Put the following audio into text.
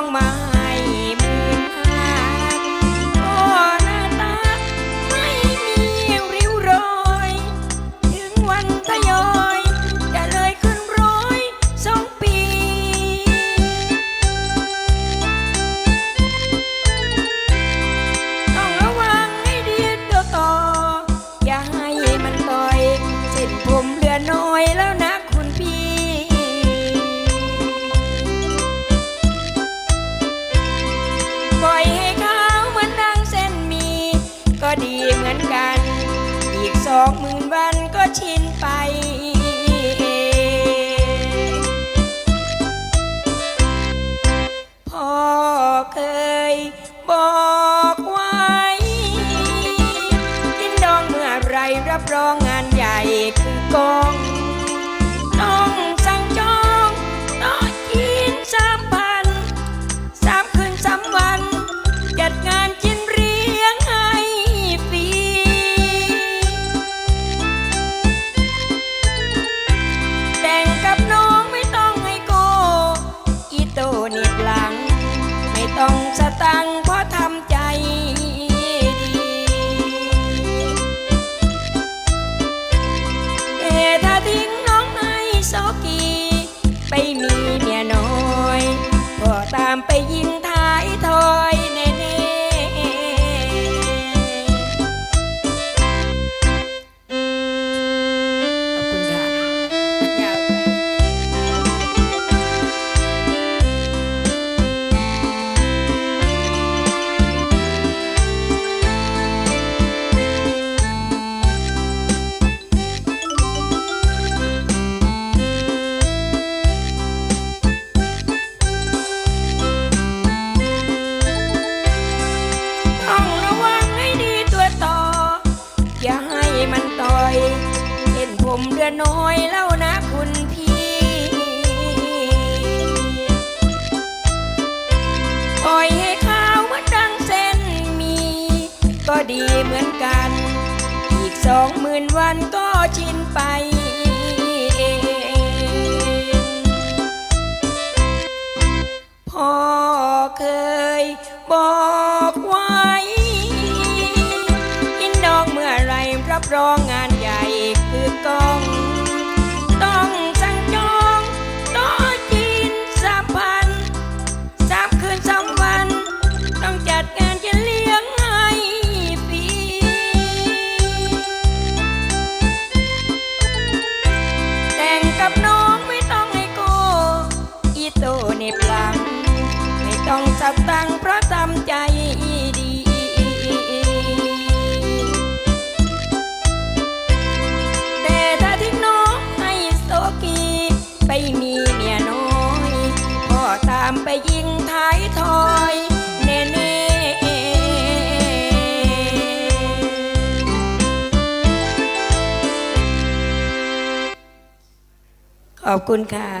con mà อีกสองหมื่นวันก็ชินไปพ่อเคยบอกไว้กินดองเมื่อไรรับรองงานใหญ่คือกอง นน้อยแล้วนะคุณพี่ ปล่อยให้ข้าวมันดังเส้นมี ก็ดีเหมือนกัน อีกสองหมื่นวันก็ชินไปเองพ่อเคยบอกไว้ กินดองเมื่อไรรับรองงาน บหลัง ไม่ต้องสับตังเพราะทำใจดีแต่ถ้าทิ้งน้องให้โซกีไปมีเมียน้อยพ่อตามไปยิงท้ายถอยแน่ขอบคุณค่ะ